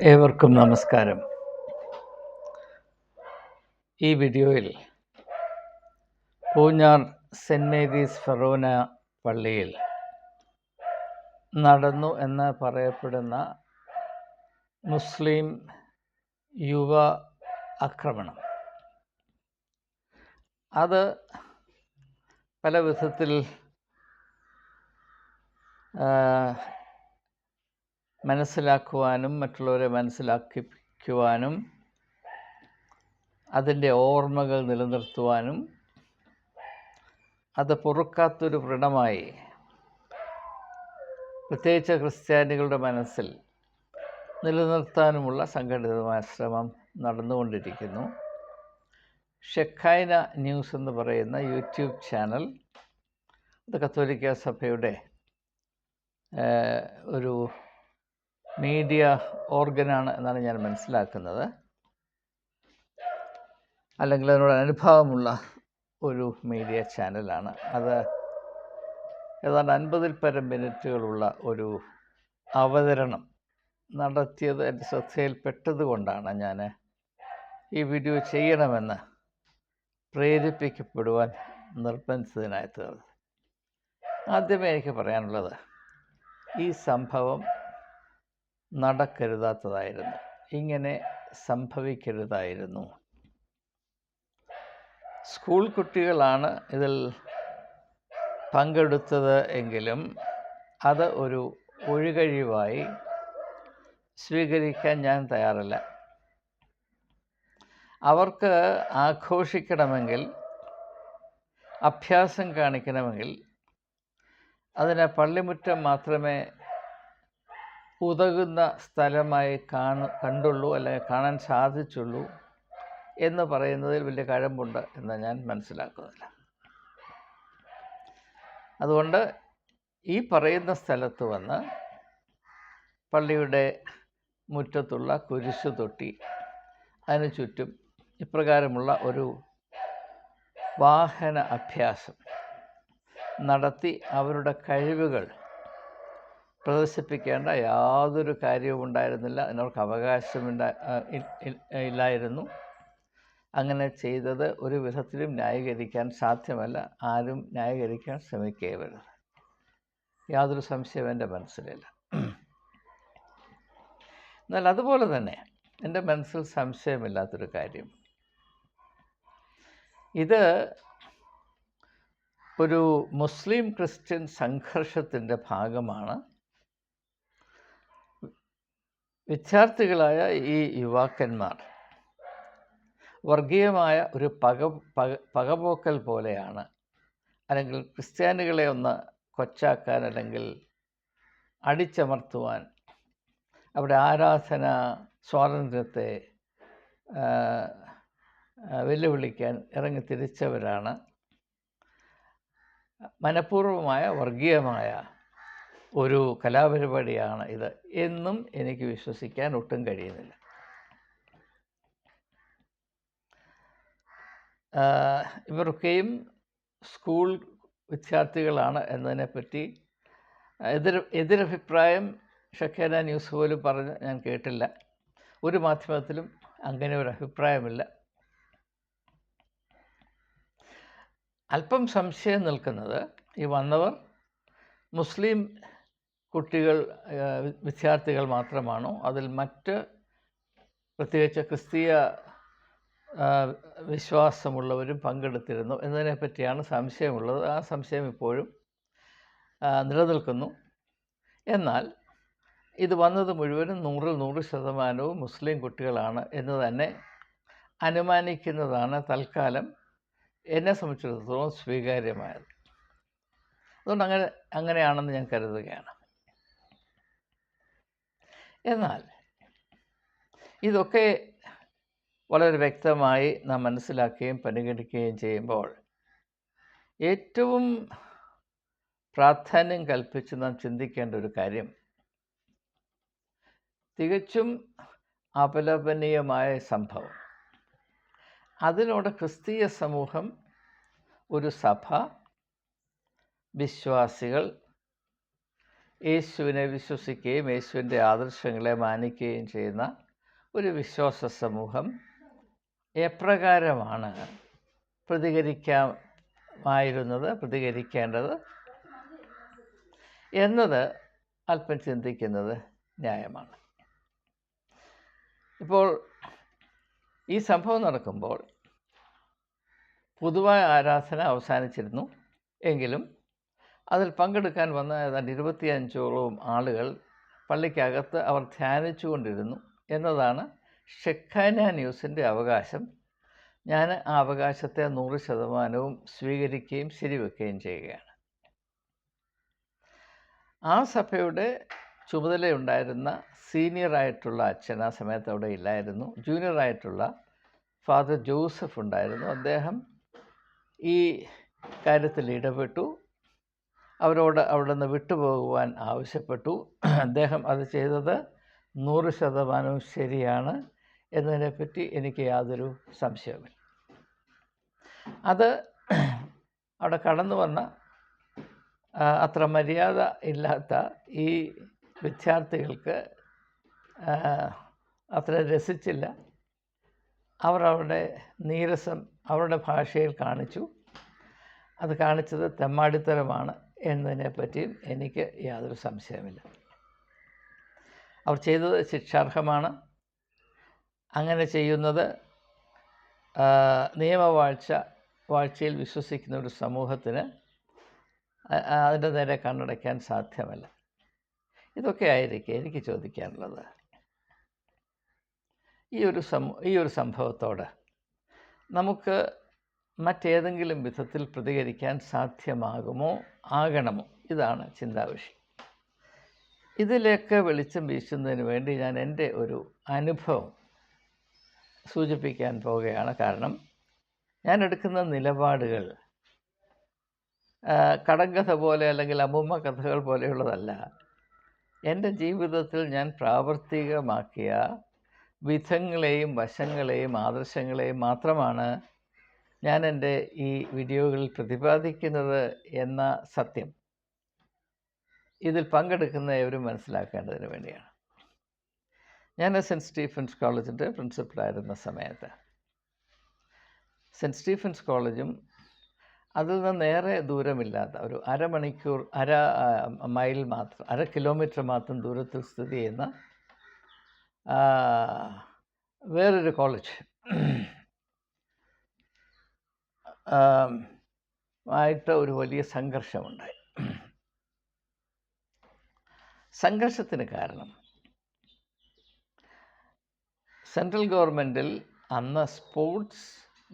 ഏവർക്കും നമസ്കാരം. ഈ വീഡിയോയിൽ പൂഞ്ഞാർ സെന്റ് മേരീസ് ഫെറോന പള്ളിയിൽ നടന്നു എന്ന് പറയപ്പെടുന്ന മുസ്ലിം യുവ ആക്രമണം. അത് പല വിധത്തിൽ മനസ്സിലാക്കുവാനും മറ്റുള്ളവരെ മനസ്സിലാക്കിപ്പിക്കുവാനും അതിന്റെ ഓർമ്മകൾ നിലനിർത്തുവാനും അത് പൊറുക്കാത്തൊരു വ്രണമായി. പ്രത്യേകിച്ച് ക്രിസ്ത്യാനികളുടെ മനസ്സിൽ നിലനിർത്താനുമുള്ള സംഘടിതമായ ശ്രമം നടന്നുകൊണ്ടിരിക്കുന്നു. ഷെഖൈന ന്യൂസ് എന്ന് പറയുന്ന യൂട്യൂബ് ചാനൽ അത് കത്തോലിക്ക സഭയുടെ ഒരു മീഡിയ ഓർഗനാണ് എന്നാണ് ഞാൻ മനസ്സിലാക്കുന്നത്. അല്ലെങ്കിൽ അതിനോട് അനുഭാവമുള്ള ഒരു മീഡിയ ചാനലാണ് അത് ഏതാണ്ട് അൻപതിൽ പരം മിനിറ്റുകളുള്ള ഒരു അവതരണം നടത്തിയത് എന്റെ ശ്രദ്ധയിൽപ്പെട്ടത് കൊണ്ടാണ് ഞാൻ ഈ വീഡിയോ ചെയ്യണമെന്ന് പ്രേരിപ്പിക്കപ്പെടുവാൻ നിർബന്ധിതനായി ആദ്യമേ എനിക്ക് പറയാനുള്ളത് ഈ സംഭവം നടക്കരുതാത്തതായിരുന്നു. ഇങ്ങനെ സംഭവിക്കരുതായിരുന്നു. സ്കൂൾ കുട്ടികളാണ് ഇതിൽ പങ്കെടുത്തത് എങ്കിലും അത് ഒരു ഒഴികഴിവായി സ്വീകരിക്കാൻ ഞാൻ തയ്യാറല്ല. അവർക്ക് ആഘോഷിക്കണമെങ്കിൽ അഭ്യാസം കാണിക്കണമെങ്കിൽ അതിന് പള്ളിമുറ്റം മാത്രമേ ഉതകുന്ന സ്ഥലമായി കാണ കണ്ടുള്ളൂ അല്ലെങ്കിൽ കാണാൻ സാധിച്ചുള്ളൂ എന്ന് പറയുന്നതിൽ വലിയ കഴമ്പുണ്ട് എന്ന് ഞാൻ മനസ്സിലാക്കുന്നില്ല. അതുകൊണ്ട് ഈ പറയുന്ന സ്ഥലത്ത് വന്ന് പള്ളിയുടെ മുറ്റത്തുള്ള കുരിശു തൊട്ടി അതിനു ചുറ്റും ഇപ്രകാരമുള്ള ഒരു വാഹന അഭ്യാസം നടത്തി അവരുടെ കഴിവുകൾ പ്രദർശിപ്പിക്കേണ്ട യാതൊരു കാര്യവും ഉണ്ടായിരുന്നില്ല. അതിനവർക്ക് അവകാശമില്ല ഇല്ലായിരുന്നു. അങ്ങനെ ചെയ്തത് ഒരു വിധത്തിലും ന്യായീകരിക്കാൻ സാധ്യമല്ല. ആരും ന്യായീകരിക്കാൻ ശ്രമിക്കുകയരുത് യാതൊരു സംശയവും എന്റെ മനസ്സിലില്ല. എന്നാൽ അതുപോലെ തന്നെ എന്റെ മനസ്സിൽ സംശയമില്ലാത്തൊരു കാര്യം. ഇത് ഒരു മുസ്ലിം ക്രിസ്ത്യൻ സംഘർഷത്തിന്റെ ഭാഗമാണ്. വിദ്യാർത്ഥികളായ ഈ യുവാക്കന്മാർ വർഗീയമായ ഒരു പക പക പകപോക്കൽ പോലെയാണ്. അല്ലെങ്കിൽ ക്രിസ്ത്യാനികളെ ഒന്ന് കൊച്ചാക്കാൻ അല്ലെങ്കിൽ അടിച്ചമർത്തുവാൻ അവിടെ ആരാധന സ്വാതന്ത്ര്യത്തെ വെല്ലുവിളിക്കാൻ ഇറങ്ങി തിരിച്ചവരാണ്. മനഃപൂർവമായ വർഗീയമായ ഒരു കലാപരിപാടിയാണ് ഇത്. എന്നും എനിക്ക് വിശ്വസിക്കാൻ ഒട്ടും കഴിയുന്നില്ല. ഇവർക്കെയും സ്കൂൾ വിദ്യാർത്ഥികളാണ് എന്നതിനെപ്പറ്റി എതിർ എതിരഭിപ്രായം ഷക്കേന ന്യൂസ് പോലും പറഞ്ഞ് ഞാൻ കേട്ടില്ല. ഒരു മാധ്യമത്തിലും അങ്ങനെ ഒരു അഭിപ്രായമില്ല. അല്പം സംശയം നിൽക്കുന്നത് ഈ വന്നവർ മുസ്ലിം കുട്ടികൾ വിദ്യാർത്ഥികൾ മാത്രമാണോ? അതിൽ മറ്റ് പ്രത്യേകിച്ച് ക്രിസ്തീയ വിശ്വാസമുള്ളവരും പങ്കെടുത്തിരുന്നു എന്നതിനെപ്പറ്റിയാണ് സംശയമുള്ളത്. ആ സംശയം ഇപ്പോഴും നിലനിൽക്കുന്നു. എന്നാൽ ഇത് വന്നത് മുഴുവനും നൂറിൽ നൂറ് ശതമാനവും മുസ്ലിം കുട്ടികളാണ് എന്ന് തന്നെ അനുമാനിക്കുന്നതാണ് തൽക്കാലം എന്നെ സംബന്ധിച്ചിടത്തോളം സ്വീകാര്യമായത്. അതുകൊണ്ട് അങ്ങനെ അങ്ങനെയാണെന്ന് ഞാൻ കരുതുകയാണ്. എന്നാൽ ഇതൊക്കെ വളരെ വ്യക്തമായി നാം മനസ്സിലാക്കുകയും പരിഗണിക്കുകയും ചെയ്യുമ്പോൾ ഏറ്റവും പ്രാധാന്യം കൽപ്പിച്ച് നാം ചിന്തിക്കേണ്ട ഒരു കാര്യം തികച്ചും അപലപനീയമായ സംഭവം. അതിനോട് ക്രിസ്തീയ സമൂഹം ഒരു സഭ വിശ്വാസികൾ യേശുവിനെ വിശ്വസിക്കുകയും യേശുവിന്റെ ആദർശങ്ങളെ മാനിക്കുകയും ചെയ്യുന്ന ഒരു വിശ്വാസ സമൂഹം എപ്രകാരമാണ് പ്രതികരിക്കാമായിരുന്നത് പ്രതികരിക്കേണ്ടത് എന്നത് അല്പം ചിന്തിക്കുന്നത് ന്യായമാണ്. ഇപ്പോൾ ഈ സംഭവം നടക്കുമ്പോൾ പൊതുവായ ആരാധന അവസാനിച്ചിരുന്നു. എങ്കിലും അതിൽ പങ്കെടുക്കാൻ വന്ന ഏതാണ്ട് ഇരുപത്തിയഞ്ചോളം ആളുകൾ പള്ളിക്കകത്ത് അവർ ധ്യാനിച്ചുകൊണ്ടിരുന്നു എന്നതാണ് ഷെഖാന ന്യൂസിന്റെ അവകാശം. ഞാൻ ആ അവകാശത്തെ നൂറ് ശതമാനവും സ്വീകരിക്കുകയും ശരിവെക്കുകയും ചെയ്യുകയാണ്. ആ സഭയുടെ ചുമതലയുണ്ടായിരുന്ന സീനിയറായിട്ടുള്ള അച്ഛൻ ആ സമയത്ത് അവിടെ ഇല്ലായിരുന്നു. ജൂനിയറായിട്ടുള്ള ഫാദർ ജോസഫ് ഉണ്ടായിരുന്നു. അദ്ദേഹം ഈ കാര്യത്തിൽ ഇടപെട്ടു. അവരോട് അവിടെ നിന്ന് വിട്ടുപോകുവാൻ ആവശ്യപ്പെട്ടു. അദ്ദേഹം അത് ചെയ്തത് നൂറ് ശതമാനവും ശരിയാണ് എന്നതിനെപ്പറ്റി എനിക്ക് യാതൊരു സംശയവുമില്ല. അത് അവിടെ കടന്നു വന്ന അത്ര മര്യാദ ഇല്ലാത്ത ഈ വിദ്യാർത്ഥികൾക്ക് അത്ര രസിച്ചില്ല. അവർ അവരുടെ നീരസം അവരുടെ ഭാഷയിൽ കാണിച്ചു. അത് കാണിച്ചത് തെമ്മാടിത്തരമാണ്. എന്നതിനെപ്പറ്റിയും എനിക്ക് യാതൊരു സംശയമില്ല അവർ ചെയ്തത് ശിക്ഷാർഹമാണ്. അങ്ങനെ ചെയ്യുന്നത് നിയമവാഴ്ച വാഴ്ചയിൽ വിശ്വസിക്കുന്ന ഒരു സമൂഹത്തിന് അതിന്റെ നേരെ കണ്ണടയ്ക്കാൻ സാധ്യമല്ല. ഇതൊക്കെ ആയിരിക്കും എനിക്ക് ചോദിക്കാനുള്ളത്. ഈ ഒരു സം ഈ ഒരു സംഭവത്തോട് നമുക്ക് മറ്റേതെങ്കിലും വിധത്തിൽ പ്രതികരിക്കാൻ സാധ്യമാകുമോ? ആകണമോ? ഇതാണ് ചിന്താവിഷയം. ഇതിലേക്ക് വെളിച്ചം വീശുന്നതിന് വേണ്ടി ഞാൻ എന്റെ ഒരു അനുഭവം സൂചിപ്പിക്കാൻ പോവുകയാണ്. കാരണം ഞാൻ എടുക്കുന്ന നിലപാടുകൾ കടങ്കഥ പോലെ അല്ലെങ്കിൽ അമ്മൂമ്മ കഥകൾ പോലെയുള്ളതല്ല. എന്റെ ജീവിതത്തിൽ ഞാൻ പ്രാവർത്തികമാക്കിയ വിധങ്ങളെയും വശങ്ങളെയും ആദർശങ്ങളെയും മാത്രമാണ് ഞാൻ എന്റെ ഈ വീഡിയോകളിൽ പ്രതിപാദിക്കുന്നത് എന്ന സത്യം ഇതിൽ പങ്കെടുക്കുന്ന ഏവരും മനസ്സിലാക്കേണ്ടതിന് വേണ്ടിയാണ്. ഞാൻ സെന്റ് സ്റ്റീഫൻസ് കോളേജിന്റെ പ്രിൻസിപ്പളായിരുന്ന സമയത്ത്. സെന്റ് സ്റ്റീഫൻസ് കോളേജും അതിൽ നിന്ന് നേരെ ദൂരമില്ലാത്ത ഒരു അരമണിക്കൂർ അര മൈൽ മാത്രം അര കിലോമീറ്റർ മാത്രം ദൂരത്തിൽ സ്ഥിതി ചെയ്യുന്ന വേറൊരു കോളേജ്. ആയിട്ട് ഒരു വലിയ സംഘർഷമുണ്ടായി. സംഘർഷത്തിന് കാരണം സെൻട്രൽ ഗവൺമെന്റിൽ അന്ന് സ്പോർട്സ്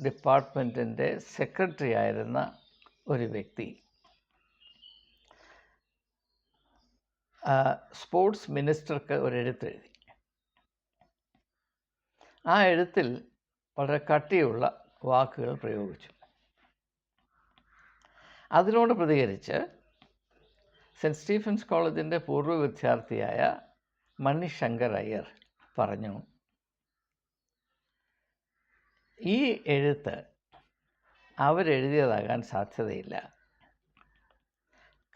ഡിപ്പാർട്ട്മെന്റിന്റെ സെക്രട്ടറി ആയിരുന്ന ഒരു വ്യക്തി സ്പോർട്സ് മിനിസ്റ്റർക്ക് ഒരു എഴുത്തെഴുതി. ആ എഴുത്തിൽ വളരെ കട്ടിയുള്ള വാക്കുകൾ പ്രയോഗിച്ചു. അതിനോട് പ്രതികരിച്ച് സെന്റ് സ്റ്റീഫൻസ് കോളേജിന്റെ പൂർവ വിദ്യാർത്ഥിയായ മണിശങ്കർ അയ്യർ പറഞ്ഞു ഈ എഴുത്ത് അവരെഴുതിയതാകാൻ സാധ്യതയില്ല.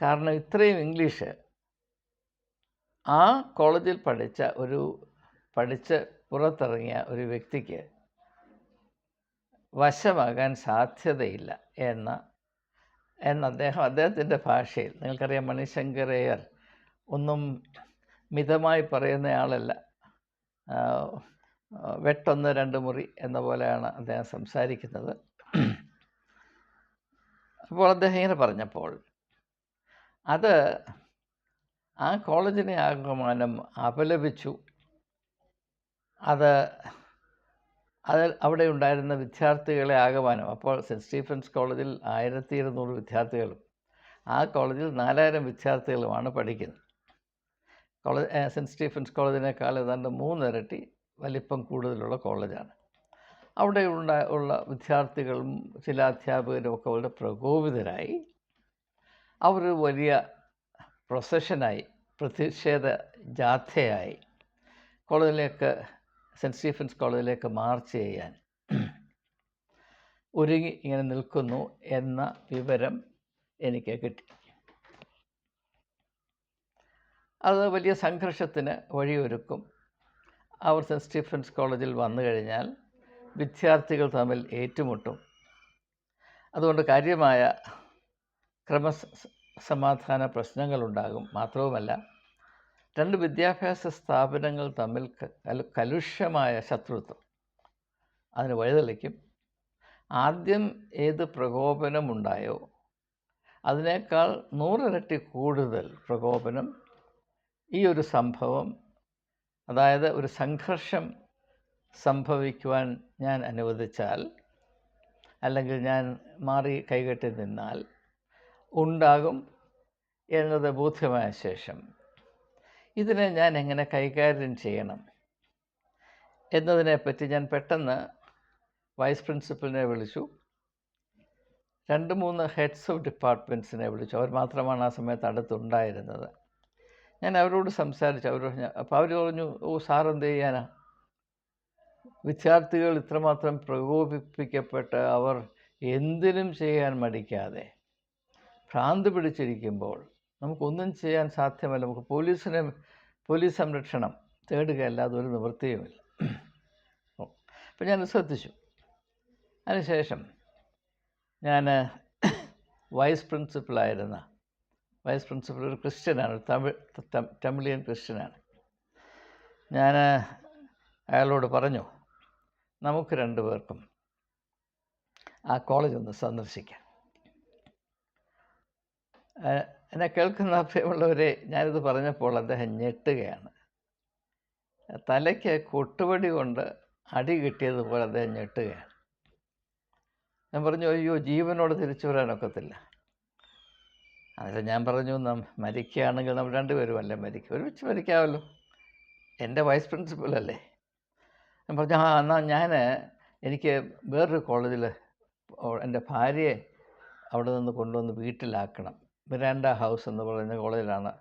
കാരണം ഇത്രയും ഇംഗ്ലീഷ് ആ കോളേജിൽ പഠിച്ച ഒരു പഠിച്ച് പുറത്തിറങ്ങിയ ഒരു വ്യക്തിക്ക് വശമാകാൻ സാധ്യതയില്ല എന്ന എന്ന് അദ്ദേഹം അദ്ദേഹത്തിന്റെ ഭാഷയിൽ നിങ്ങൾക്കറിയാം മണിശങ്കരയ്യർ ഒന്നും മിതമായി പറയുന്നയാളല്ല. വെട്ടൊന്ന് രണ്ട് മുറി എന്ന പോലെയാണ് അദ്ദേഹം സംസാരിക്കുന്നത്. അപ്പോൾ അദ്ദേഹം ഇങ്ങനെ പറഞ്ഞപ്പോൾ അത് ആ കോളേജിനെ ആകമാനം അപലപിച്ചു. അത് അത് അവിടെ ഉണ്ടായിരുന്ന വിദ്യാർത്ഥികളെ ആകമാനം. അപ്പോൾ സെന്റ് സ്റ്റീഫൻസ് കോളേജിൽ ആയിരത്തി ഇരുന്നൂറ് വിദ്യാർത്ഥികളും ആ കോളേജിൽ നാലായിരം വിദ്യാർത്ഥികളുമാണ് പഠിക്കുന്നത്. കോളേജ് സെന്റ് സ്റ്റീഫൻസ് കോളേജിനേക്കാൾ ഏതാണ്ട് മൂന്നിരട്ടി വലിപ്പം കൂടുതലുള്ള കോളേജാണ്. അവിടെ ഉണ്ട ഉള്ള വിദ്യാർത്ഥികളും ചില അധ്യാപകരും ഒക്കെ വളരെ പ്രകോപിതരായി. അവർ വലിയ പ്രൊസഷനായി പ്രതിഷേധ ജാഥയായി കോളേജിലേക്ക് സെന്റ് സ്റ്റീഫൻസ് കോളേജിലേക്ക് മാർച്ച് ചെയ്യാൻ ഒരുങ്ങി ഇങ്ങനെ നിൽക്കുന്നു എന്ന വിവരം എനിക്ക് കിട്ടി. അത് വലിയ സംഘർഷത്തിന് വഴിയൊരുക്കും. അവർ സെന്റ് സ്റ്റീഫൻസ് കോളേജിൽ വന്നു കഴിഞ്ഞാൽ വിദ്യാർത്ഥികൾ തമ്മിൽ ഏറ്റുമുട്ടും. അതുകൊണ്ട് കാര്യമായ ക്രമസമാധാന പ്രശ്നങ്ങളുണ്ടാകും. മാത്രവുമല്ല രണ്ട് വിദ്യാഭ്യാസ സ്ഥാപനങ്ങൾ തമ്മിൽ കലുഷ്യമായ ശത്രുത്വം. അതിന് വഴിതെളിക്കും. ആദ്യം ഏത് പ്രകോപനമുണ്ടായോ അതിനേക്കാൾ നൂറിരട്ടി കൂടുതൽ പ്രകോപനം ഈ ഒരു സംഭവം അതായത് ഒരു സംഘർഷം സംഭവിക്കുവാൻ ഞാൻ അനുവദിച്ചാൽ അല്ലെങ്കിൽ ഞാൻ മാറി കൈകെട്ടി നിന്നാൽ ഉണ്ടാകും എന്നത് ബോധ്യമായ ശേഷം. ഇതിനെ ഞാൻ എങ്ങനെ കൈകാര്യം ചെയ്യണം? എന്നതിനെപ്പറ്റി ഞാൻ പെട്ടെന്ന് വൈസ് പ്രിൻസിപ്പലിനെ വിളിച്ചു. രണ്ട് മൂന്ന് ഹെഡ്സ് ഓഫ് ഡിപ്പാർട്ട്മെന്റ്സിനെ വിളിച്ചു. അവർ മാത്രമാണ് ആ സമയത്ത് അടുത്തുണ്ടായിരുന്നത്. ഞാൻ അവരോട് സംസാരിച്ചു. അവർ അപ്പോൾ അവർ പറഞ്ഞു ഓ സാർ എന്ത് ചെയ്യാനാ? വിദ്യാർത്ഥികൾ ഇത്രമാത്രം പ്രകോപിപ്പിക്കപ്പെട്ട് അവർ എന്തിനും ചെയ്യാൻ മടിക്കാതെ ഭ്രാന്ത് പിടിച്ചിരിക്കുമ്പോൾ നമുക്കൊന്നും ചെയ്യാൻ സാധ്യമല്ല. നമുക്ക് പോലീസിനെ പോലീസ് സംരക്ഷണം തേടുകയല്ലാതെ ഒരു നിവൃത്തിയുമില്ല. അപ്പം ഞാൻ ശ്രദ്ധിച്ചു. അതിനുശേഷം ഞാൻ വൈസ് പ്രിൻസിപ്പളായിരുന്ന വൈസ് പ്രിൻസിപ്പൽ ഒരു ക്രിസ്ത്യനാണ് തമിഴ് തമിഴിയൻ ക്രിസ്ത്യനാണ്. ഞാൻ അയാളോട് പറഞ്ഞു നമുക്ക് രണ്ടു പേർക്കും ആ കോളേജ് ഒന്ന് സന്ദർശിക്കാം. എന്നെ കേൾക്കുന്ന പ്രിയമുള്ളവരെ ഞാനിത് പറഞ്ഞപ്പോൾ അദ്ദേഹം ഞെട്ടുകയാണ്. തലയ്ക്ക് കൊട്ടുപടി കൊണ്ട് അടി കിട്ടിയതുപോലെ അദ്ദേഹം ഞെട്ടുകയാണ്. ഞാൻ പറഞ്ഞു അയ്യോ ജീവനോട് തിരിച്ചു വരാനൊക്കത്തില്ല അതിൽ ഞാൻ പറഞ്ഞു നാം മരിക്കുകയാണെങ്കിൽ നമ്മൾ രണ്ടുപേരും അല്ലേ മരിക്കും? ഒരുമിച്ച് മരിക്കാമല്ലോ. എന്റെ വൈസ് പ്രിൻസിപ്പലല്ലേ ഞാൻ പറഞ്ഞു ആ എന്നാൽ ഞാൻ എനിക്ക് വേറൊരു കോളേജിൽ എന്റെ ഭാര്യയെ അവിടെ നിന്ന് കൊണ്ടുവന്ന് വീട്ടിലാക്കണം. മിരാൻഡ ഹൗസ് എന്ന് പറയുന്ന കോളേജിലാണ്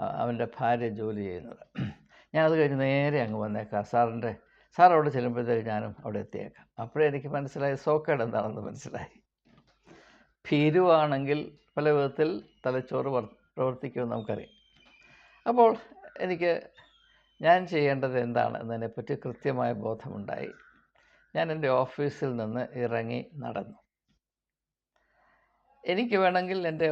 അവന്റെ ഭാര്യ ജോലി ചെയ്യുന്നത്. ഞാനത് കഴിഞ്ഞ് നേരെ അങ്ങ് വന്നേക്കാം. സാറിന്റെ സാർ അവിടെ ചെല്ലുമ്പോഴത്തേക്ക് ഞാനും അവിടെ എത്തിയേക്കാം. അപ്പോഴേ എനിക്ക് മനസ്സിലായി സോക്കേട് എന്താണെന്ന് മനസ്സിലായി. ഭീരുവാണെങ്കിൽ പല വിധത്തിൽ തലച്ചോറ് പ്രവർത്തിക്കുമെന്ന് നമുക്കറിയാം. അപ്പോൾ എനിക്ക് ഞാൻ ചെയ്യേണ്ടത് എന്താണ് എന്നതിനെപ്പറ്റി കൃത്യമായ ബോധമുണ്ടായി. ഞാൻ എന്റെ ഓഫീസിൽ നിന്ന് ഇറങ്ങി നടന്നു. എനിക്ക് വേണമെങ്കിൽ എന്റെ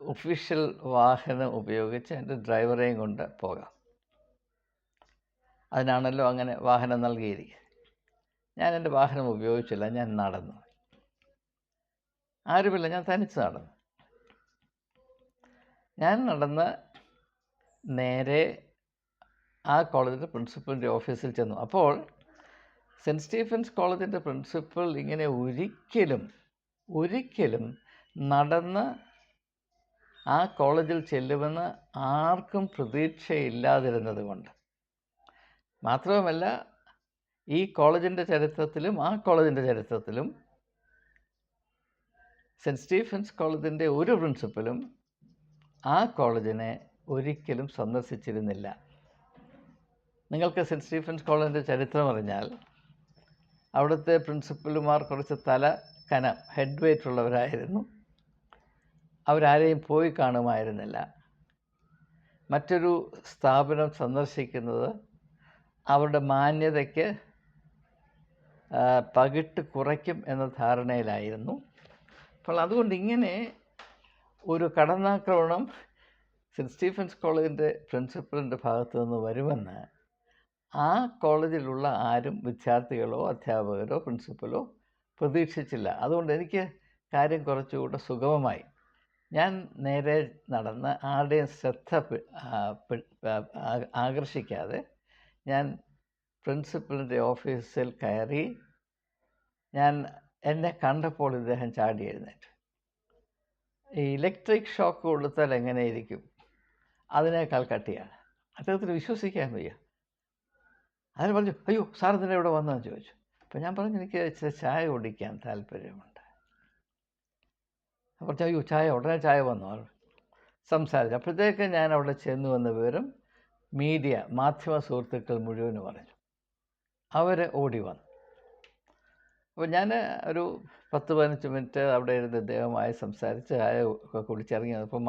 ഒഫീഷ്യൽ വാഹനം ഉപയോഗിച്ച് എന്റെ ഡ്രൈവറെയും കൊണ്ട് പോകാം. അതിനാണല്ലോ അങ്ങനെ വാഹനം നൽകിയിരിക്കുക ഞാൻ എന്റെ വാഹനം ഉപയോഗിച്ചില്ല ഞാൻ നടന്നു. ആരുമില്ല ഞാൻ തനിച്ച് നടന്നു. ഞാൻ നടന്ന് നേരെ ആ കോളേജിന്റെ പ്രിൻസിപ്പലിന്റെ ഓഫീസിൽ ചെന്നു. അപ്പോൾ സെന്റ് സ്റ്റീഫൻസ് കോളേജിന്റെ പ്രിൻസിപ്പൽ ഇങ്ങനെ ഒരിക്കലും ഒരിക്കലും നടന്ന് ആ കോളേജിൽ ചെല്ലുമെന്ന് ആർക്കും പ്രതീക്ഷയില്ലാതിരുന്നത് കൊണ്ട്. മാത്രവുമല്ല ഈ കോളേജിന്റെ ചരിത്രത്തിലും ആ കോളേജിന്റെ ചരിത്രത്തിലും സെന്റ് സ്റ്റീഫൻസ് കോളേജിന്റെ ഒരു പ്രിൻസിപ്പലും ആ കോളേജിനെ ഒരിക്കലും സന്ദർശിച്ചിരുന്നില്ല. നിങ്ങൾക്ക് സെന്റ് സ്റ്റീഫൻസ് കോളേജിന്റെ ചരിത്രം അറിഞ്ഞാൽ അവിടുത്തെ പ്രിൻസിപ്പലുമാർ കുറച്ച് തല കനം ഹെഡ് വെയ്റ്റ് ഉള്ളവരായിരുന്നു. അവരാരെയും പോയി കാണുമായിരുന്നില്ല. മറ്റൊരു സ്ഥാപനം സന്ദർശിക്കുന്നത് അവരുടെ മാന്യതയ്ക്ക് പകിട്ട് കുറയ്ക്കും എന്ന ധാരണയിലായിരുന്നു. അപ്പോൾ അതുകൊണ്ട് ഇങ്ങനെ ഒരു കടന്നാക്രമണം സെന്റ് സ്റ്റീഫൻസ് കോളേജിന്റെ പ്രിൻസിപ്പലിന്റെ ഭാഗത്തു നിന്ന് വരുമെന്ന് ആ കോളേജിലുള്ള ആരും വിദ്യാർത്ഥികളോ അധ്യാപകരോ പ്രിൻസിപ്പലോ പ്രതീക്ഷിച്ചില്ല. അതുകൊണ്ട് എനിക്ക് കാര്യം കുറച്ചുകൂടെ സുഗമമായി. ഞാൻ നേരെ നടന്ന് ആരുടെയും ശ്രദ്ധ ആകർഷിക്കാതെ ഞാൻ പ്രിൻസിപ്പലിന്റെ ഓഫീസിൽ കയറി ഞാൻ എന്നെ കണ്ടപ്പോൾ ഇദ്ദേഹം ചാടി എഴുന്നേറ്റ്. ഈ ഇലക്ട്രിക് ഷോക്ക് കൊടുത്താൽ എങ്ങനെ ഇരിക്കും അതിനേക്കാൾ കട്ടിയാണ്. അദ്ദേഹത്തിന് വിശ്വസിക്കാൻ വയ്യ. അതിന് പറഞ്ഞു അയ്യോ സാർ ഇതിനെ ഇവിടെ വന്നതെന്ന് ചോദിച്ചു. അപ്പം ഞാൻ പറഞ്ഞു എനിക്ക് ഇച്ചിരി ചായ കുടിക്കാൻ താല്പര്യമുണ്ട്. അപ്പോൾ അയ്യോ ചായ ഉടനെ ചായ വന്നു. സംസാരിച്ചു. അപ്പോഴത്തേക്ക് ഞാൻ അവിടെ ചെന്നു വന്ന വിവരം മീഡിയ മാധ്യമ സുഹൃത്തുക്കൾ മുഴുവനും പറഞ്ഞു അവർ ഓടി വന്നു. അപ്പോൾ ഞാൻ ഒരു പത്ത് പതിനഞ്ച് മിനിറ്റ് അവിടെ ഇരുന്ന് ഇദ്ദേഹമായി സംസാരിച്ച് ചായ ഒക്കെ കുടിച്ചിറങ്ങി വന്നപ്പോൾ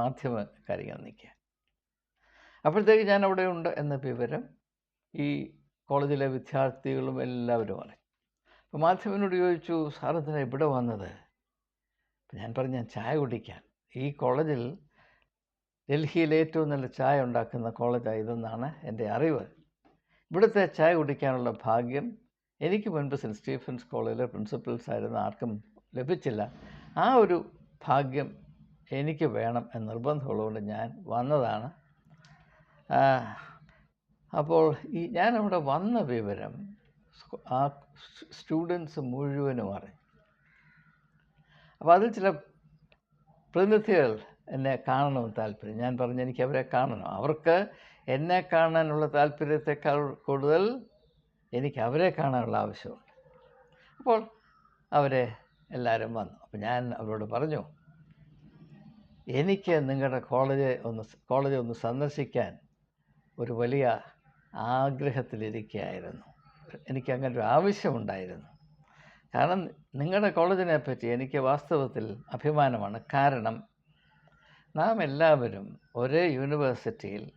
കാര്യങ്ങൾ നിൽക്കുക അപ്പോഴത്തേക്ക് ഞാൻ അവിടെ ഉണ്ട് എന്ന വിവരം ഈ കോളേജിലെ വിദ്യാർത്ഥികളും എല്ലാവരും അറിയും അപ്പോൾ മാധ്യമനോട് ചോദിച്ചു സാറെന്തിനാണ് ഇവിടെ വന്നത്? ഞാൻ പറഞ്ഞു ഞാൻ ചായ കുടിക്കാൻ ഈ കോളേജിൽ ഡൽഹിയിൽ ഏറ്റവും നല്ല ചായ ഉണ്ടാക്കുന്ന കോളേജാണ് ഇതെന്നാണ് എന്റെ അറിവ്. ഇവിടുത്തെ ചായ കുടിക്കാനുള്ള ഭാഗ്യം എനിക്ക് മുൻപ് സെന്റ് സ്റ്റീഫൻസ് കോളേജിലെ പ്രിൻസിപ്പൽസ് ആയിരുന്ന ആർക്കും ലഭിച്ചില്ല. ആ ഒരു ഭാഗ്യം എനിക്ക് വേണം എന്ന നിർബന്ധമുള്ളതുകൊണ്ട് ഞാൻ വന്നതാണ്. അപ്പോൾ ഈ ഞാൻ വന്ന വിവരം ആ സ്റ്റുഡൻസ് മുഴുവനും അറിഞ്ഞു. അപ്പോൾ അതിൽ ചില പ്രതിനിധികൾ എന്നെ കാണണമെന്ന് താല്പര്യം. ഞാൻ പറഞ്ഞു എനിക്ക് അവരെ കാണണം. അവർക്ക് എന്നെ കാണാനുള്ള താല്പര്യത്തെക്കാൾ കൂടുതൽ എനിക്ക് അവരെ കാണാനുള്ള ആവശ്യമുണ്ട്. അപ്പോൾ അവരെ എല്ലാവരും വന്നു. അപ്പോൾ ഞാൻ അവരോട് പറഞ്ഞു എനിക്ക് നിങ്ങളുടെ കോളേജ് ഒന്ന് കോളേജ് ഒന്ന് സന്ദർശിക്കാൻ ഒരു വലിയ ആഗ്രഹത്തിലിരിക്കുകയായിരുന്നു എനിക്ക് അങ്ങനെ ഒരു ആവശ്യമുണ്ടായിരുന്നു. കാരണം നിങ്ങളുടെ കോളേജിനെ പറ്റി എനിക്ക് വാസ്തവത്തിൽ അഭിമാനമാണ്. കാരണം നാം എല്ലാവരും ഒരേ യൂണിവേഴ്സിറ്റിയിൽ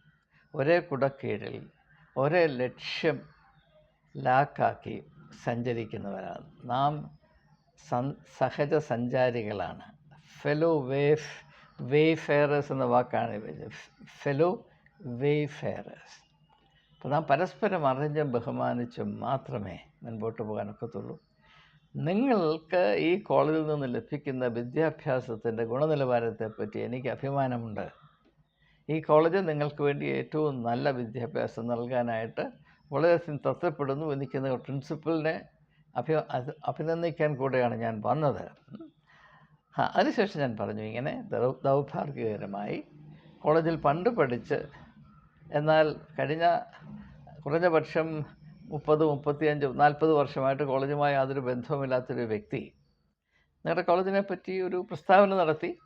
ഒരേ കുടക്കീഴിൽ ഒരേ ലക്ഷ്യം ലാക്കാക്കി സഞ്ചരിക്കുന്നവരാണ്. നാം സഹജ സഞ്ചാരികളാണ്. ഫെലോ വേഫ് വേ ഫെയറേഴ്സ് എന്ന വാക്കാണ് ഫെലോ വേ ഫെയറേഴ്സ് അപ്പോൾ നാം പരസ്പരം അറിഞ്ഞും ബഹുമാനിച്ചും മാത്രമേ മുൻപോട്ട് പോകാനൊക്കത്തുള്ളൂ. നിങ്ങൾക്ക് ഈ കോളേജിൽ നിന്ന് ലഭിക്കുന്ന വിദ്യാഭ്യാസത്തിന്റെ ഗുണനിലവാരത്തെപ്പറ്റി എനിക്ക് അഭിമാനമുണ്ട്. ഈ കോളേജ് നിങ്ങൾക്ക് വേണ്ടി ഏറ്റവും നല്ല വിദ്യാഭ്യാസം നൽകാനായിട്ട് വളരെയധികം തത്വപ്പെടുന്നു എനിക്ക് പ്രിൻസിപ്പലിനെ അഭി അഭിനന്ദിക്കാൻ കൂടെയാണ് ഞാൻ വന്നത്. അതിനുശേഷം ഞാൻ പറഞ്ഞു ഇങ്ങനെ ദൗർഭാഗ്യകരമായി കോളേജിൽ പണ്ട് പഠിച്ച് എന്നാൽ കഴിഞ്ഞ കുറഞ്ഞ പക്ഷം മുപ്പത് മുപ്പത്തിയഞ്ച് നാൽപ്പത് വർഷമായിട്ട് കോളേജുമായി യാതൊരു ബന്ധവുമില്ലാത്തൊരു വ്യക്തി. നിങ്ങളുടെ കോളേജിനെ പറ്റി ഒരു പ്രസ്താവന നടത്തി.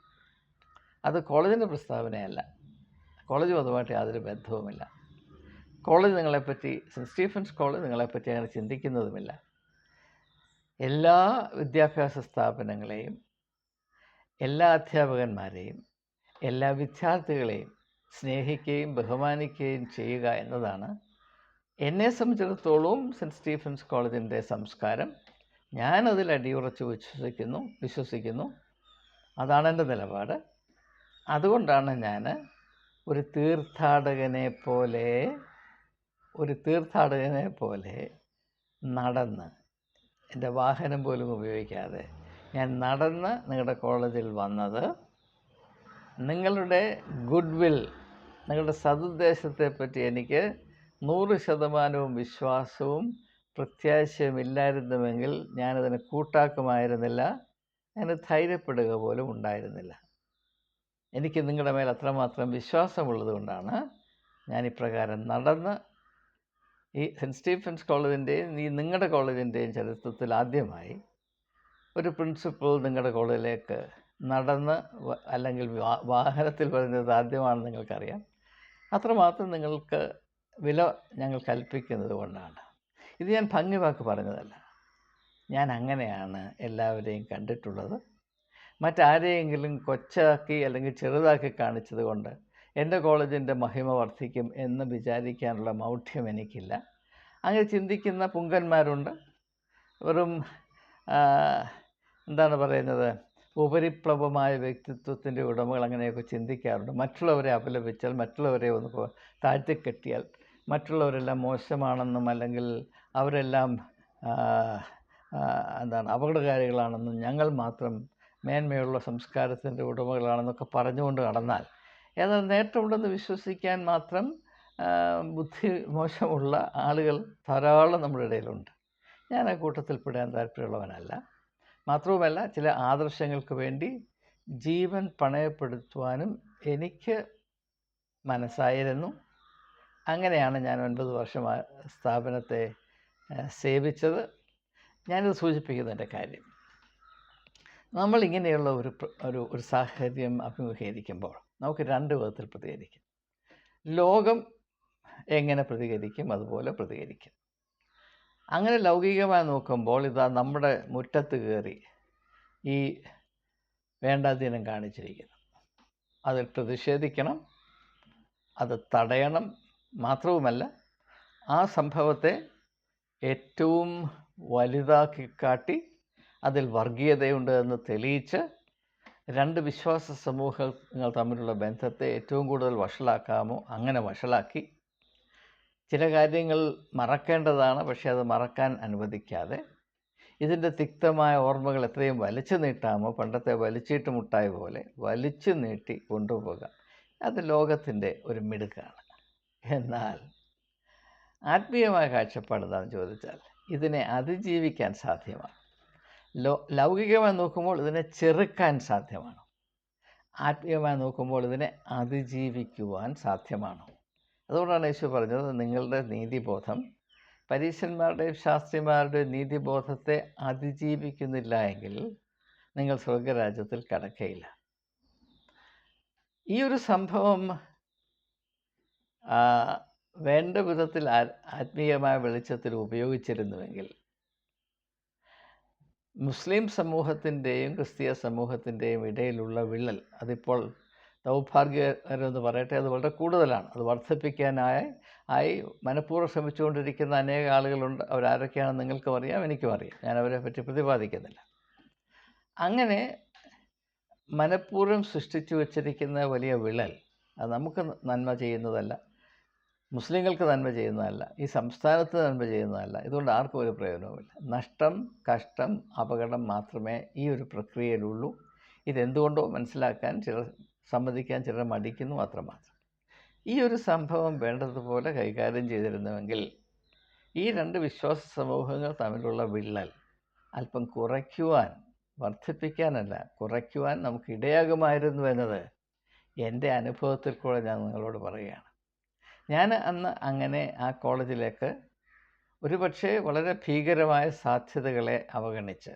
അത് കോളേജിന്റെ പ്രസ്താവനയല്ല. കോളേജും അതുമായിട്ട് യാതൊരു ബന്ധവുമില്ല. കോളേജ് നിങ്ങളെപ്പറ്റി സെന്റ് സ്റ്റീഫൻസ് കോളേജ് നിങ്ങളെപ്പറ്റി അങ്ങനെ ചിന്തിക്കുന്നതുമില്ല. എല്ലാ വിദ്യാഭ്യാസ സ്ഥാപനങ്ങളെയും എല്ലാ അധ്യാപകന്മാരെയും എല്ലാ വിദ്യാർത്ഥികളെയും സ്നേഹിക്കുകയും ബഹുമാനിക്കുകയും ചെയ്യുക എന്നതാണ് എന്നെ സംബന്ധിച്ചിടത്തോളം സെന്റ് സ്റ്റീഫൻസ് കോളേജിന്റെ സംസ്കാരം ഞാനതിൽ അടിയുറച്ച് വിശ്വസിക്കുന്നു വിശ്വസിക്കുന്നു. അതാണ് എന്റെ നിലപാട്. അതുകൊണ്ടാണ് ഞാൻ ഒരു തീർത്ഥാടകനെ പോലെ ഒരു തീർത്ഥാടകനെ പോലെ നടന്ന് എന്റെ വാഹനം പോലും ഉപയോഗിക്കാതെ ഞാൻ നടന്ന് നിങ്ങളുടെ കോളേജിൽ വന്നത് നിങ്ങളുടെ ഗുഡ് വിൽ നിങ്ങളുടെ സതുദ്ദേശത്തെപ്പറ്റി എനിക്ക് നൂറ് ശതമാനവും വിശ്വാസവും പ്രത്യാശയും ഇല്ലായിരുന്നുവെങ്കിൽ ഞാനതിന് കൂട്ടാക്കുമായിരുന്നില്ല. ഞാൻ ധൈര്യപ്പെടുക പോലും ഉണ്ടായിരുന്നില്ല. എനിക്ക് നിങ്ങളുടെ മേൽ അത്രമാത്രം വിശ്വാസമുള്ളത് കൊണ്ടാണ് ഞാൻ ഇപ്രകാരം നടന്ന് ഈ സെന്റ് സ്റ്റീഫൻസ് കോളേജിന്റെയും ഈ നിങ്ങളുടെ കോളേജിന്റെയും ചരിത്രത്തിൽ ആദ്യമായി ഒരു പ്രിൻസിപ്പൾ നിങ്ങളുടെ കോളേജിലേക്ക് നടന്ന് അല്ലെങ്കിൽ വാഹനത്തിൽ വരുന്നത് ആദ്യമാണെന്ന് നിങ്ങൾക്കറിയാം. അത്രമാത്രം നിങ്ങൾക്ക് വില ഞങ്ങൾ കൽപ്പിക്കുന്നത് കൊണ്ടാണ്. ഇത് ഞാൻ ഭംഗി വാക്ക് പറഞ്ഞതല്ല. ഞാൻ അങ്ങനെയാണ് എല്ലാവരെയും കണ്ടിട്ടുള്ളത്. മറ്റാരെയെങ്കിലും കൊച്ചാക്കി അല്ലെങ്കിൽ ചെറുതാക്കി കാണിച്ചത് കൊണ്ട് എന്റെ കോളേജിന്റെ മഹിമ വർദ്ധിക്കും എന്ന് വിചാരിക്കാനുള്ള മൗഢ്യം എനിക്കില്ല. അങ്ങനെ ചിന്തിക്കുന്ന പുങ്കന്മാരുണ്ട്. വെറും എന്താണ് പറയുന്നത്? ഉപരിപ്ലവമായ വ്യക്തിത്വത്തിന്റെ ഉടമകൾ അങ്ങനെയൊക്കെ ചിന്തിക്കാറുണ്ട്. മറ്റുള്ളവരെ അപലപിച്ചാൽ മറ്റുള്ളവരെ ഒന്ന് താഴ്ത്തിക്കെട്ടിയാൽ മറ്റുള്ളവരെല്ലാം മോശമാണെന്നും അല്ലെങ്കിൽ അവരെല്ലാം എന്താണ് അപകടകാരികളാണെന്നും ഞങ്ങൾ മാത്രം മേന്മയുള്ള സംസ്കാരത്തിന്റെ ഉടമകളാണെന്നൊക്കെ പറഞ്ഞുകൊണ്ട് നടന്നാൽ ഏതായാലും നേട്ടമുണ്ടെന്ന് വിശ്വസിക്കാൻ മാത്രം ബുദ്ധി മോശമുള്ള ആളുകൾ ധാരാളം നമ്മുടെ ഇടയിലുണ്ട്. ഞാൻ ആ കൂട്ടത്തിൽ പെടാൻ താല്പര്യമുള്ളവനല്ല. മാത്രവുമല്ല ചില ആദർശങ്ങൾക്ക് വേണ്ടി ജീവൻ പണയപ്പെടുത്തുവാനും എനിക്ക് മനസ്സായിരുന്നു. അങ്ങനെയാണ് ഞാൻ ഒൻപത് വർഷം ആ സ്ഥാപനത്തെ സേവിച്ചത്. ഞാനിത് സൂചിപ്പിക്കുന്നതിന്റെ കാര്യം. നമ്മൾ ഇങ്ങനെയുള്ള ഒരു ഒരു ഒരു സാഹചര്യം അഭിമുഖീകരിക്കുമ്പോൾ നമുക്ക് രണ്ട് വിധത്തിൽ പ്രതികരിക്കാം. ലോകം എങ്ങനെ പ്രതികരിക്കും അതുപോലെ പ്രതികരിക്കും. അങ്ങനെ ലൗകികമായി നോക്കുമ്പോൾ ഇതാ നമ്മുടെ മുറ്റത്ത് കയറി ഈ വേണ്ടാധീനം കാണിച്ചിരിക്കുന്നു. അതിൽ പ്രതിഷേധിക്കണം അത് തടയണം മാത്രവുമല്ല ആ സംഭവത്തെ ഏറ്റവും വലുതാക്കി കാട്ടി അതിൽ വർഗീയതയുണ്ട് എന്ന് തെളിയിച്ച് രണ്ട് വിശ്വാസ സമൂഹങ്ങൾ തമ്മിലുള്ള ബന്ധത്തെ ഏറ്റവും കൂടുതൽ വഷളാക്കാമോ അങ്ങനെ വഷളാക്കി. ചില കാര്യങ്ങൾ മറക്കേണ്ടതാണ് പക്ഷേ അത് മറക്കാൻ അനുവദിക്കാതെ. ഇതിന്റെ തിക്തമായ ഓർമ്മകൾ എത്രയും വലിച്ചു നീട്ടാമോ പണ്ടത്തെ വലിച്ചിട്ട് മുട്ടായ പോലെ വലിച്ചു നീട്ടി കൊണ്ടുപോകാം. അത് ലോകത്തിന്റെ ഒരു മിടുക്കാണ്. എന്നാൽ ആത്മീയമായ കാഴ്ചപ്പാട് എന്താണെന്ന് ചോദിച്ചാൽ ഇതിനെ അതിജീവിക്കാൻ സാധ്യമാണ്. ലോ ലൗകികമായി നോക്കുമ്പോൾ ഇതിനെ ചെറുക്കാൻ സാധ്യമാണ്. ആത്മീയമായി നോക്കുമ്പോൾ ഇതിനെ അതിജീവിക്കുവാൻ സാധ്യമാണ്. അതുകൊണ്ടാണ് യേശു പറഞ്ഞത് നിങ്ങളുടെ നീതിബോധം പരീശന്മാരുടെയും ശാസ്ത്രിമാരുടെയും നീതിബോധത്തെ അതിജീവിക്കുന്നില്ല എങ്കിൽ നിങ്ങൾ സ്വർഗരാജ്യത്തിൽ കടക്കയില്ല. ഈ ഒരു സംഭവം വേണ്ട വിധത്തിൽ ആത്മീയമായ വെളിച്ചത്തിൽ ഉപയോഗിച്ചിരുന്നുവെങ്കിൽ മുസ്ലിം സമൂഹത്തിന്റെയും ക്രിസ്തീയ സമൂഹത്തിന്റെയും ഇടയിലുള്ള വിള്ളൽ അതിപ്പോൾ ദൗർഭാഗ്യകരമെന്ന് പറയട്ടെ അത് വളരെ കൂടുതലാണ്. അത് വർദ്ധിപ്പിക്കാനായി ആയി മനഃപൂർവം ശ്രമിച്ചുകൊണ്ടിരിക്കുന്ന അനേക ആളുകളുണ്ട്. അവരാരൊക്കെയാണെന്ന് നിങ്ങൾക്കും അറിയാം എനിക്കും അറിയാം. ഞാൻ അവരെ പറ്റി പ്രതിപാദിക്കുന്നില്ല. അങ്ങനെ മനഃപൂർവം സൃഷ്ടിച്ചു വച്ചിരിക്കുന്ന വലിയ വിള്ളൽ അത് നമുക്ക് നന്മ ചെയ്യുന്നതല്ല. മുസ്ലിങ്ങൾക്ക് നന്മ ചെയ്യുന്നതല്ല ഈ സംസ്ഥാനത്ത് നന്മ ചെയ്യുന്നതല്ല. ഇതുകൊണ്ട് ആർക്കും ഒരു പ്രയോജനവുമില്ല. നഷ്ടം കഷ്ടം അപകടം മാത്രമേ ഈ ഒരു പ്രക്രിയയിലുള്ളൂ. ഇതെന്തുകൊണ്ടോ മനസ്സിലാക്കാൻ ചിലർ സമ്മതിക്കാൻ ചിലർ മടിക്കുന്നു അത്രമാത്രം ഈ ഒരു സംഭവം വേണ്ടതുപോലെ കൈകാര്യം ചെയ്തിരുന്നുവെങ്കിൽ ഈ രണ്ട് വിശ്വാസ സമൂഹങ്ങൾ തമ്മിലുള്ള വിള്ളൽ അല്പം കുറയ്ക്കുവാൻ വർദ്ധിപ്പിക്കാനല്ല കുറയ്ക്കുവാൻ നമുക്ക് ഇടയാകുമായിരുന്നു എന്നത് എന്റെ അനുഭവത്തിൽ കൂടെ ഞാൻ നിങ്ങളോട് പറയുകയാണ്. ഞാൻ അന്ന് അങ്ങനെ ആ കോളേജിലേക്ക് ഒരു പക്ഷേ വളരെ ഭീകരമായ സാധ്യതകളെ അവഗണിച്ച്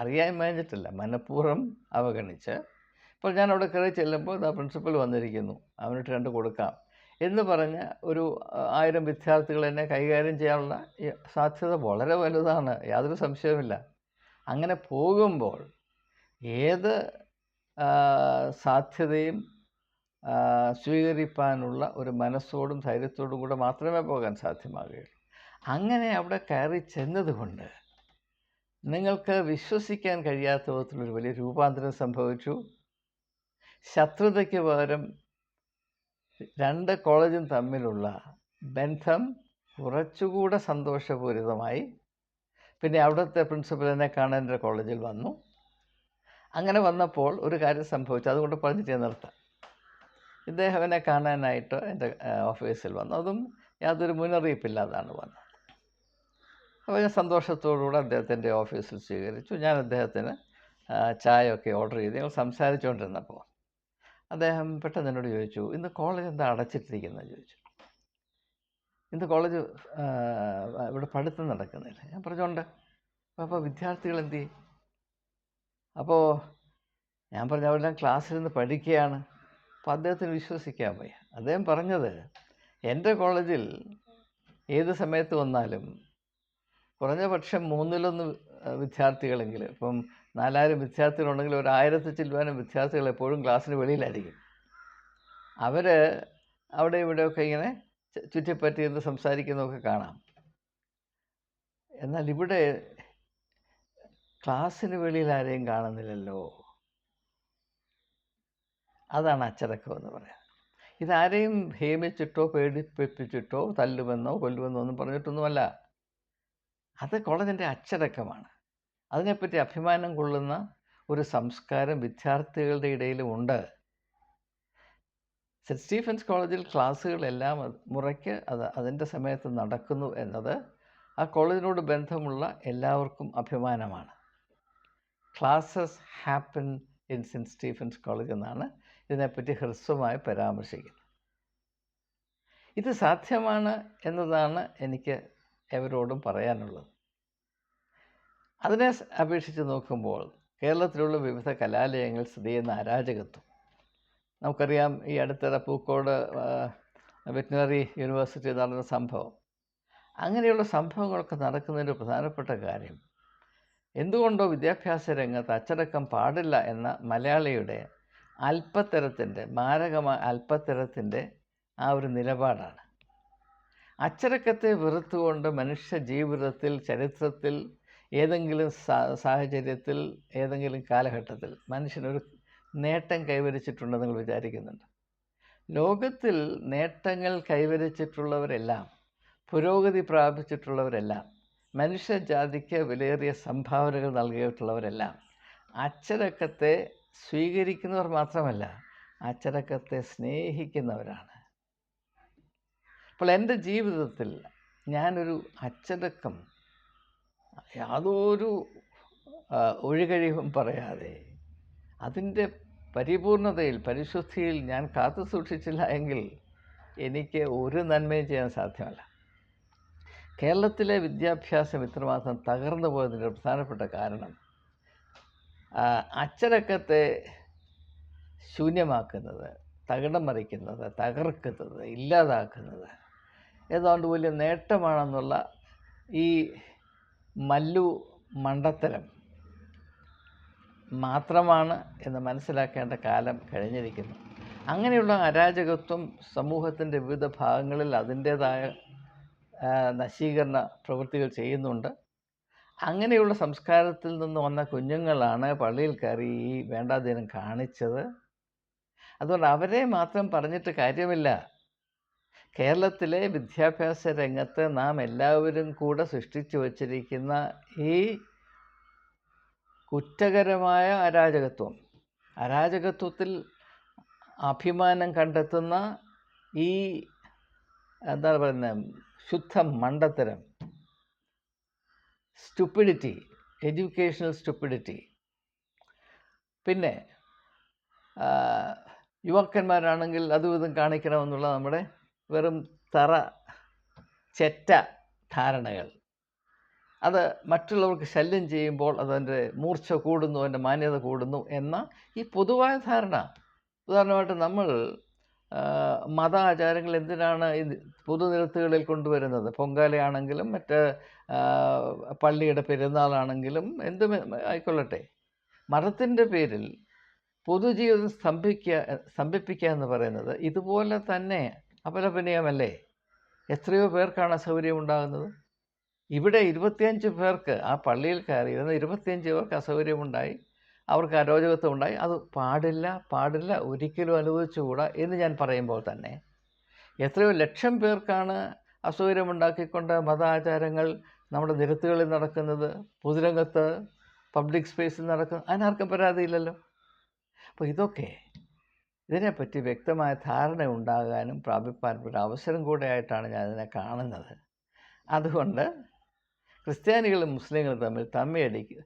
അറിയാൻ വേണ്ടിയിട്ടില്ല മനഃപൂർവം അവഗണിച്ച്. ഇപ്പോൾ ഞാൻ അവിടെ കയറി ചെല്ലുമ്പോൾ ആ പ്രിൻസിപ്പൽ വന്നിരിക്കുന്നു അവനിട്ട് രണ്ട് കൊടുക്കാം എന്ന് പറഞ്ഞ് ഒരു ആയിരം വിദ്യാർത്ഥികൾ എന്നെ കൈകാര്യം ചെയ്യാനുള്ള സാധ്യത വളരെ വലുതാണ് യാതൊരു സംശയവുമില്ല. അങ്ങനെ പോകുമ്പോൾ ഏത് സാധ്യതയും സ്വീകരിപ്പാനുള്ള ഒരു മനസ്സോടും ധൈര്യത്തോടും കൂടെ മാത്രമേ പോകാൻ സാധ്യമാകുകയുള്ളൂ. അങ്ങനെ അവിടെ കയറി ചെന്നതുകൊണ്ട് നിങ്ങൾക്ക് വിശ്വസിക്കാൻ കഴിയാത്ത വിധത്തിലൊരു വലിയ രൂപാന്തരം സംഭവിച്ചു. ശത്രുതയ്ക്ക് പകരം രണ്ട് കോളേജും തമ്മിലുള്ള ബന്ധം കുറച്ചുകൂടെ സന്തോഷപൂരിതമായി. പിന്നെ അവിടുത്തെ പ്രിൻസിപ്പൽ എന്നെ കാണാൻ എന്റെ കോളേജിൽ വന്നു. അങ്ങനെ വന്നപ്പോൾ ഒരു കാര്യം സംഭവിച്ചു. അതുകൊണ്ട് പറഞ്ഞിട്ട് നിർത്താം. ഇദ്ദേഹം എന്നെ കാണാനായിട്ട് എന്റെ ഓഫീസിൽ വന്നു. അതും യാതൊരു മുന്നറിയിപ്പില്ലാതാണ് വന്നത്. അപ്പോൾ ഞാൻ സന്തോഷത്തോടുകൂടെ അദ്ദേഹത്തിന്റെ ഓഫീസിൽ സ്വീകരിച്ചു. ഞാൻ അദ്ദേഹത്തിന് ചായ ചായയൊക്കെ ഓർഡർ ചെയ്ത് ഞങ്ങൾ സംസാരിച്ചുകൊണ്ടിരുന്നപ്പോൾ അദ്ദേഹം പെട്ടെന്ന് എന്നോട് ചോദിച്ചു ഇന്ന് കോളേജ് എന്താ അടച്ചിട്ടിരിക്കുന്നത് ചോദിച്ചു. ഇന്ന് കോളേജ് ഇവിടെ പഠിത്തം നടക്കുന്നില്ല? ഞാൻ പറഞ്ഞുകൊണ്ട് അപ്പോൾ വിദ്യാർത്ഥികൾ എന്ത് ചെയ്യും? അപ്പോൾ ഞാൻ പറഞ്ഞു അവരെല്ലാം ക്ലാസ്സിൽ നിന്ന് പഠിക്കുകയാണ്. അപ്പോൾ അദ്ദേഹത്തിന് വിശ്വസിക്കാൻ വയ്യ. അദ്ദേഹം പറഞ്ഞത് എന്റെ കോളേജിൽ ഏത് സമയത്ത് വന്നാലും കുറഞ്ഞ പക്ഷം മൂന്നിലൊന്ന് വിദ്യാർത്ഥികളെങ്കിൽ ഇപ്പം നാലായിരം വിദ്യാർത്ഥികളുണ്ടെങ്കിൽ ഒരു ആയിരത്തി ചില്ലുവാനും വിദ്യാർത്ഥികൾ എപ്പോഴും ക്ലാസ്സിന് വെളിയിലായിരിക്കും. അവർ അവിടെ ഇവിടെയൊക്കെ ഇങ്ങനെ ചുറ്റിപ്പറ്റി എന്ന് സംസാരിക്കുന്നതൊക്കെ കാണാം. എന്നാൽ ഇവിടെ ക്ലാസ്സിന് വെളിയിൽ ആരെയും കാണുന്നില്ലല്ലോ. അതാണ് അച്ചടക്കം എന്ന് പറയുന്നത് ഇതാരെയും ഹേമിച്ചിട്ടോ പേടിപ്പിച്ചിട്ടോ തല്ലുമെന്നോ കൊല്ലുമെന്നോ ഒന്നും പറഞ്ഞിട്ടൊന്നുമല്ല. അത് കോളേജിന്റെ അച്ചടക്കമാണ്. അതിനെപ്പറ്റി അഭിമാനം കൊള്ളുന്ന ഒരു സംസ്കാരം വിദ്യാർത്ഥികളുടെ ഇടയിലും ഉണ്ട് സെന്റ് സ്റ്റീഫൻസ് കോളേജിൽ ക്ലാസ്സുകളെല്ലാം മുറയ്ക്ക് അത് അതിന്റെ സമയത്ത് നടക്കുന്നു എന്നത് ആ കോളേജിനോട് ബന്ധമുള്ള എല്ലാവർക്കും അഭിമാനമാണ്. Classes happen in Saint Stephen's college എന്നാണ് ഇതിനെപ്പറ്റി ഹ്രസ്വമായി പരാമർശിക്കുന്നു. ഇത് സാധ്യമാണ് എന്നതാണ് എനിക്ക് എവരോടും പറയാനുള്ളത്. അതിനെ അപേക്ഷിച്ച് നോക്കുമ്പോൾ കേരളത്തിലുള്ള വിവിധ കലാലയങ്ങൾ സ്ഥിതി ചെയ്യുന്ന അരാജകത്വം. നമുക്കറിയാം ഈ അടുത്തിടെ പൂക്കോട് വെറ്റിനറി യൂണിവേഴ്സിറ്റി നടന്ന സംഭവം. അങ്ങനെയുള്ള സംഭവങ്ങളൊക്കെ നടക്കുന്നതിന്റെ പ്രധാനപ്പെട്ട കാര്യം എന്തുകൊണ്ടോ വിദ്യാഭ്യാസ രംഗത്ത് അച്ചടക്കം പാടില്ല എന്ന മലയാളിയുടെ അല്പത്തരത്തിന്റെ മാരകമായ അല്പത്തരത്തിന്റെ ആ ഒരു നിലപാടാണ്. അച്ചടക്കത്തെ വെറുത്തുകൊണ്ട് മനുഷ്യ ജീവിതത്തിൽ ചരിത്രത്തിൽ ഏതെങ്കിലും സാഹചര്യത്തിൽ ഏതെങ്കിലും കാലഘട്ടത്തിൽ മനുഷ്യനൊരു നേട്ടം കൈവരിച്ചിട്ടുണ്ടെന്ന് നിങ്ങൾ വിചാരിക്കുന്നുണ്ട്. ലോകത്തിൽ നേട്ടങ്ങൾ കൈവരിച്ചിട്ടുള്ളവരെല്ലാം പുരോഗതി പ്രാപിച്ചിട്ടുള്ളവരെല്ലാം മനുഷ്യജാതിക്ക് വിലയേറിയ സംഭാവനകൾ നൽകിയിട്ടുള്ളവരെല്ലാം അച്ചടക്കത്തെ സ്വീകരിക്കുന്നവർ മാത്രമല്ല അച്ചടക്കത്തെ സ്നേഹിക്കുന്നവരാണ്. അപ്പോൾ എന്റെ ജീവിതത്തിൽ ഞാനൊരു അച്ചടക്കം യാതൊരു ഒഴികഴിവും പറയാതെ അതിന്റെ പരിപൂർണതയിൽ പരിശുദ്ധിയിൽ ഞാൻ കാത്തു സൂക്ഷിച്ചില്ല എങ്കിൽ എനിക്ക് ഒരു നന്മയും ചെയ്യാൻ സാധ്യമല്ല. കേരളത്തിലെ വിദ്യാഭ്യാസം ഇത്രമാത്രം തകർന്നു പോയതിന്റെ പ്രധാനപ്പെട്ട കാരണം അച്ചടക്കത്തെ ശൂന്യമാക്കുന്നത് തകിടം മറിക്കുന്നത് തകർക്കുന്നത് ഇല്ലാതാക്കുന്നത് ഏതാണ്ട് വലിയ നേട്ടമാണെന്നുള്ള ഈ മല്ലു മണ്ടത്തരം മാത്രമാണ് എന്ന് മനസ്സിലാക്കേണ്ട കാലം കഴിഞ്ഞിരിക്കുന്നു. അങ്ങനെയുള്ള അരാജകത്വം സമൂഹത്തിന്റെ വിവിധ ഭാഗങ്ങളിൽ അതിന്റേതായ നശീകരണ പ്രവൃത്തികൾ ചെയ്യുന്നുണ്ട്. അങ്ങനെയുള്ള സംസ്കാരത്തിൽ നിന്ന് വന്ന കുഞ്ഞുങ്ങളാണ് പള്ളിയിൽ കയറി ഈ വേണ്ടാതിനം കാണിച്ചത്. അതുകൊണ്ട് അവരെ മാത്രം പറഞ്ഞിട്ട് കാര്യമില്ല. കേരളത്തിലെ വിദ്യാഭ്യാസ രംഗത്ത് നാം എല്ലാവരും കൂടെ സൃഷ്ടിച്ചു വച്ചിരിക്കുന്ന ഈ കുറ്റകരമായ അരാജകത്വം അരാജകത്വത്തിൽ അഭിമാനം കണ്ടെത്തുന്ന ഈ എന്താ പറയുന്നത് ശുദ്ധ മണ്ടത്തരം സ്റ്റുപ്പിഡിറ്റി എഡ്യൂക്കേഷണൽ സ്റ്റുപ്പിഡിറ്റി പിന്നെ യുവാക്കന്മാരാണെങ്കിൽ അതും ഇതും കാണിക്കണമെന്നുള്ള നമ്മുടെ വെറും തറ ചെറ്റ ധാരണകൾ. അത് മറ്റുള്ളവർക്ക് ശല്യം ചെയ്യുമ്പോൾ അതിന്റെ മൂർച്ച കൂടുന്നു അതിന്റെ മാന്യത കൂടുന്നു എന്ന ഈ പൊതുവായ ധാരണ. ഉദാഹരണമായിട്ട് നമ്മൾ മത ആചാരങ്ങൾ എന്തിനാണ് ഇത് പൊതുനിരത്തുകളിൽ കൊണ്ടുവരുന്നത്? പൊങ്കാലയാണെങ്കിലും മറ്റ് പള്ളിയുടെ പെരുന്നാളാണെങ്കിലും എന്തും ആയിക്കൊള്ളട്ടെ. മതത്തിന്റെ പേരിൽ പൊതുജീവിതം സ്തംഭിക്കുക സ്തംഭിപ്പിക്കുക എന്ന് പറയുന്നത് ഇതുപോലെ തന്നെ അപലപനീയമല്ലേ? എത്രയോ പേർക്കാണ് അസൗകര്യം ഉണ്ടാകുന്നത്. ഇവിടെ ഇരുപത്തിയഞ്ച് പേർക്ക് ആ പള്ളിയിൽ കയറിയിരുന്ന ഇരുപത്തിയഞ്ച് പേർക്ക് അസൗകര്യമുണ്ടായി. അവർക്ക് അരോചകത്വം ഉണ്ടായി അത് പാടില്ല പാടില്ല ഒരിക്കലും അനുവദിച്ചുകൂടാ എന്ന് ഞാൻ പറയുമ്പോൾ തന്നെ എത്രയോ ലക്ഷം പേർക്കാണ് അസൗകര്യമുണ്ടാക്കിക്കൊണ്ട് മതാചാരങ്ങൾ നമ്മുടെ നിരത്തുകളിൽ നടക്കുന്നത് പൊതുരംഗത്ത് പബ്ലിക് സ്പേസിൽ നടക്കുന്നത്. അതിനാർക്കും പരാതിയില്ലല്ലോ. അപ്പോൾ ഇതൊക്കെ ഇതിനെപ്പറ്റി വ്യക്തമായ ധാരണ ഉണ്ടാകാനും പ്രാപിപ്പാൻ ഒരു അവസരം കൂടെ ആയിട്ടാണ് ഞാൻ ഇതിനെ കാണുന്നത്. അതുകൊണ്ട് ക്രിസ്ത്യാനികളും മുസ്ലിങ്ങളും തമ്മിൽ തമ്മിലടിക്ക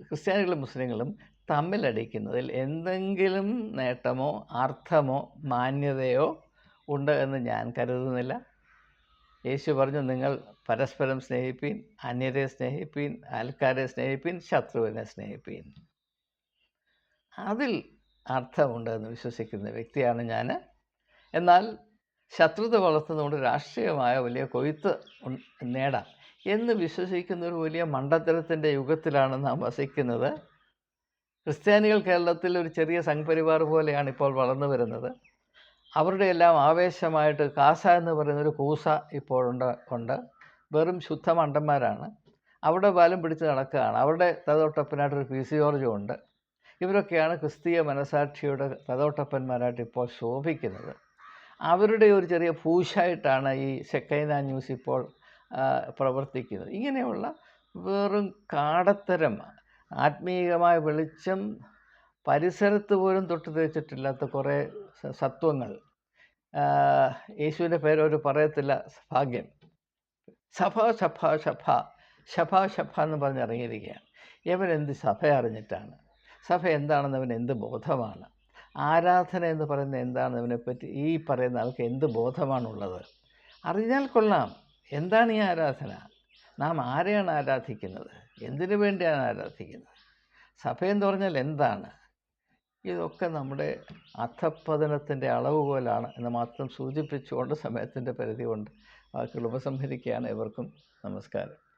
ക്രിസ്ത്യാനികളും മുസ്ലിങ്ങളും തമ്മിലടിക്കുന്നതിൽ എന്തെങ്കിലും നേട്ടമോ അർത്ഥമോ മാന്യതയോ ഉണ്ട് എന്ന് ഞാൻ കരുതുന്നില്ല. യേശു പറഞ്ഞു നിങ്ങൾ പരസ്പരം സ്നേഹിപ്പീൻ അന്യരെ സ്നേഹിപ്പീൻ അയൽക്കാരെ സ്നേഹിപ്പീൻ ശത്രുവിനെ സ്നേഹിപ്പീൻ. അതിൽ അർത്ഥമുണ്ട് എന്ന് വിശ്വസിക്കുന്ന വ്യക്തിയാണ് ഞാൻ. എന്നാൽ ശത്രുത വളർത്തുന്നതുകൊണ്ട് രാഷ്ട്രീയമായ വലിയ കൊയ്ത്ത് നേടാം. എന്ന് വിശ്വസിക്കുന്ന ഒരു വലിയ മണ്ടത്തരത്തിന്റെ യുഗത്തിലാണ് നാം വസിക്കുന്നത്. ക്രിസ്ത്യാനികൾ കേരളത്തിൽ ഒരു ചെറിയ സംഘപരിവാർ പോലെയാണ് ഇപ്പോൾ വളർന്നു വരുന്നത്. അവരുടെ എല്ലാം ആവേശമായിട്ട് കാസ എന്ന് പറയുന്നൊരു കൂസ ഇപ്പോഴുണ്ട് ഉണ്ട് വെറും ശുദ്ധ മണ്ടന്മാരാണ്. അവിടെ ബാലം പിടിച്ച് നടക്കുകയാണ്. അവരുടെ തതോട്ടപ്പനായിട്ടൊരു പി സി ജോർജും ഉണ്ട്. ഇവരൊക്കെയാണ് ക്രിസ്തീയ മനസാക്ഷിയുടെ തതോട്ടപ്പന്മാരായിട്ട് ഇപ്പോൾ ശോഭിക്കുന്നത്. അവരുടെ ഒരു ചെറിയ പൂശായിട്ടാണ് ഈ ഷെക്കൈന ന്യൂസ് ഇപ്പോൾ പ്രവർത്തിക്കുന്നത് ഇങ്ങനെയുള്ള വെറും കാടത്തരം ആത്മീയമായ വെളിച്ചം പരിസരത്ത് പോലും തൊട്ട് തേച്ചിട്ടില്ലാത്ത കുറേ സത്വങ്ങൾ. യേശുവിന്റെ പേരവർ പറയത്തില്ല ഭാഗ്യം. സഭ സഭ സഭ സഭ സഭ എന്ന് പറഞ്ഞ് ഇറങ്ങിയിരിക്കുകയാണ്. എന്ത് സഭ അറിഞ്ഞിട്ടാണ്? സഭ എന്താണെന്ന് അവൻ എന്ത് ബോധമാണ്? ആരാധന എന്ന് പറയുന്നത് എന്താണെന്ന് അവനെപ്പറ്റി ഈ പറയുന്ന ആൾക്ക് എന്ത് ബോധമാണുള്ളത്? അറിഞ്ഞാൽ കൊള്ളാം. എന്താണ് ഈ ആരാധന? നാം ആരെയാണ് ആരാധിക്കുന്നത്? എന്തിനു വേണ്ടിയാണ് ആരാധിക്കുന്നത്? സഭയെന്ന് പറഞ്ഞാൽ എന്താണ്? ഇതൊക്കെ നമ്മുടെ അധപ്പതനത്തിന്റെ അളവുകോലാണ് എന്ന് മാത്രം സൂചിപ്പിച്ചുകൊണ്ട് സമയത്തിന്റെ പരിധി കൊണ്ട് വാക്കുകൾ ഉപസംഹരിക്കുകയാണ് ഇവർക്കും നമസ്കാരം.